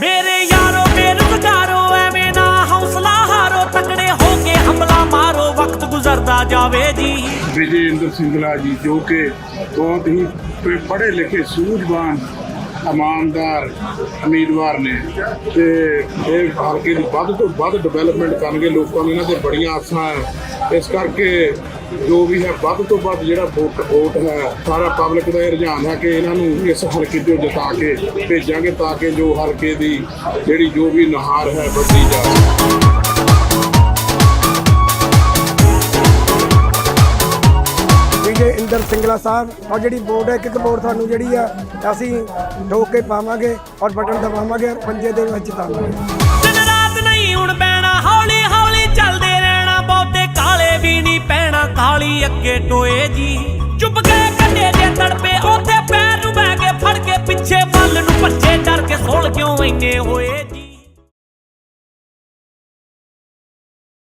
ਮੇਰੇ ਯਾਰੋ ਬੇਰੁਜ਼ਗਾਰੋ ਐਵੇਂ ਨਾ ਹੌਸਲਾ ਹਾਰੋ, ਤਕੜੇ ਹੋ ਕੇ ਹਮਲਾ ਮਾਰੋ, ਵਕਤ ਗੁਜ਼ਰਦਾ ਜਾਵੇ ਜੀ। ਵਿਜੇ ਇੰਦਰ ਸਿੰਗਲਾ ਜੀ, ਜੋ ਕਿ ਬਹੁਤ ਹੀ ਪੜ੍ਹੇ ਲਿਖੇ, ਸੂਝਵਾਨ ਇਮਾਨਦਾਰ ਉਮੀਦਵਾਰ ਨੇ ਤੇ ਇਹ ਹਲਕੇ ਦੀ ਵੱਧ ਤੋਂ ਵੱਧ ਡਿਵੈਲਪਮੈਂਟ ਕਰਨਗੇ, ਲੋਕਾਂ ਨੂੰ ਇਹਨਾਂ ਤੇ ਬੜੀਆਂ ਆਸਾਂ ਹੈ ਇਸ ਕਰਕੇ ਜੋ ਵੀ ਹੈ ਵੱਧ ਤੋਂ ਵੱਧ ਜਿਹੜਾ ਵੋਟ ਵੋਟ ਹੈ ਸਾਰਾ ਪਬਲਿਕ ਦਾ ਇਹ ਰੁਝਾਨ ਹੈ ਕਿ ਇਹਨਾਂ ਨੂੰ ਇਸ ਹਲਕੇ ਤੋਂ ਜਿਤਾ ਕੇ ਭੇਜਾਂਗੇ ਤਾਂ ਕਿ ਜੋ ਹਲਕੇ ਦੀ ਜਿਹੜੀ ਜੋ ਵੀ ਨੁਹਾਰ ਹੈ ਵੱਡੀ ਜਾਵੇ। ਵਿਜੇ ਇੰਦਰ ਸਿੰਗਲਾ ਸਾਹਿਬ ਔਰ ਜਿਹੜੀ ਵੋਟ ਹੈ ਇੱਕ ਇੱਕ ਵੋਟ ਤੁਹਾਨੂੰ ਜਿਹੜੀ ਆ ਅਸੀਂ ਠੋਕ ਕੇ ਪਾਵਾਂਗੇ ਔਰ ਬਟਨ ਦਬਾਵਾਂਗੇ ਔਰ ਪੰਜੇ ਦੇ ਵਿੱਚ ਦਿਨ ਰਾਤ ਨਹੀਂ ਹੁਣ ਅੱਗੇ ਟੋਏ ਜੀ। ਚੁੱਪ ਗਏ